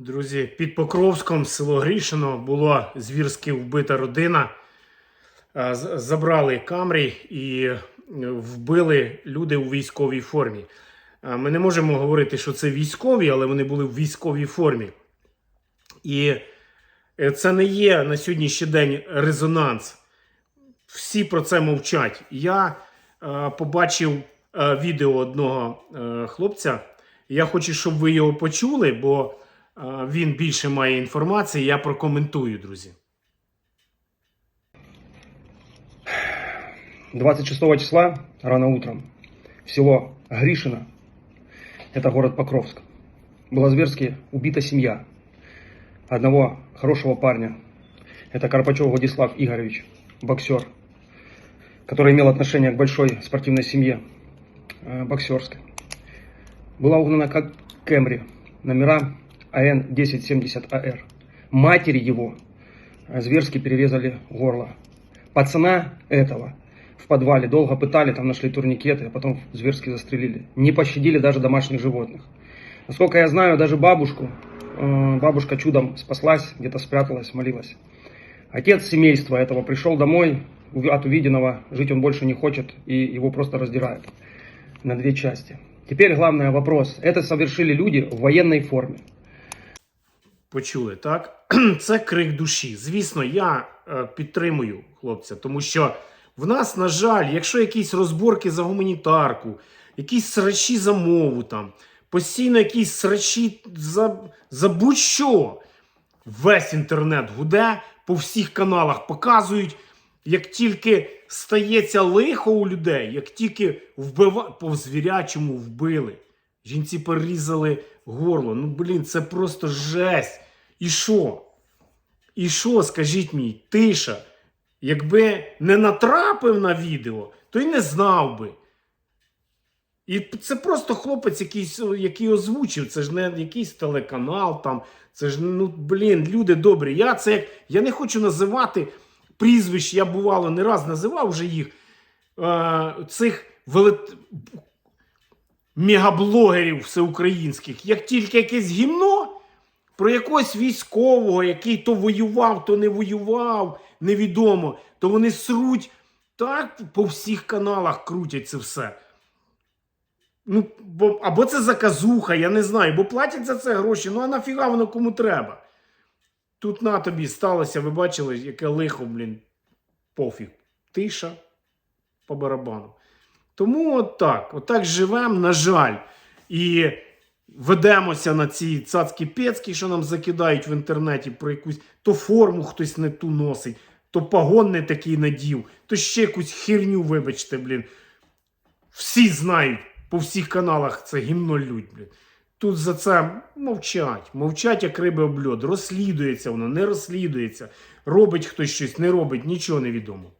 Друзі, під Покровськом, село Грішино, була звірськи вбита родина. Забрали камрі і е, вбили люди у військовій формі. Ми не можемо говорити, що це військові, але вони були в військовій формі. І е, це не є на сьогоднішній день резонанс. Всі про це мовчать. Я е, побачив е, відео одного е, хлопця. Я хочу, щоб ви його почули, бо е, він більше має інформації. Я прокоментую, друзі. 26 числа рано утром в село Гришино, это город Покровск, была зверски убита семья одного хорошего парня. Это Карпачев Владислав Игоревич, боксер, который имел отношение к большой спортивной семье э, боксерской. Была угнана как Кемри, номера АН 1070АР. Матери его э, зверски перерезали горло. Пацана этого в подвале долго пытали, там нашли турникеты, а потом зверски застрелили. Не пощадили даже домашних животных. Насколько я знаю, даже бабушку, э, бабушка чудом спаслась, где-то спряталась, молилась. Отец семейства этого пришел домой, от увиденного жить он больше не хочет, и его просто раздирают на две части. Теперь главный вопрос. Это совершили люди в военной форме. Почули, так? Це крик душі. Звісно, я е, підтримую хлопця, тому що в нас, на жаль, якщо якісь розборки за гуманітарку, якісь срачі за мову, там, постійно якісь срачі за, за будь-що, весь інтернет гуде, по всіх каналах показують, як тільки стається лихо у людей, як тільки вбива... по звірячому вбили. Жінці перерізали горло. Ну, блін, це просто жесть. І що? І що, скажіть мені, тиша. Якби не натрапив на відео, то й не знав би. І це просто хлопець, який, який озвучив. Це ж не якийсь телеканал там. Це ж, ну, блін, люди добрі. Я це як. Я не хочу називати прізвищ, я бувало не раз називав вже їх. Е, цих велет мегаблогерів всеукраїнських, як тільки якесь гімно про якогось військового, який то воював, то не воював, невідомо, то вони сруть так по всіх каналах крутять це все. Ну, бо, або це заказуха, я не знаю, бо платять за це гроші. Ну а нафіга воно кому треба? Тут на тобі сталося, ви бачили, яке лихо, блін, пофіг. Тиша по барабану. Тому от так, отак живемо, на жаль. І ведемося на ці цацькі пецькі, що нам закидають в інтернеті про якусь то форму хтось не ту носить, то пагон не такий надів, то ще якусь херню, вибачте, блін. Всі знають по всіх каналах це гімно лють, блін. Тут за це мовчать, мовчать, як риби об льод. Розслідується воно, не розслідується. Робить хтось щось, не робить, нічого не відомо.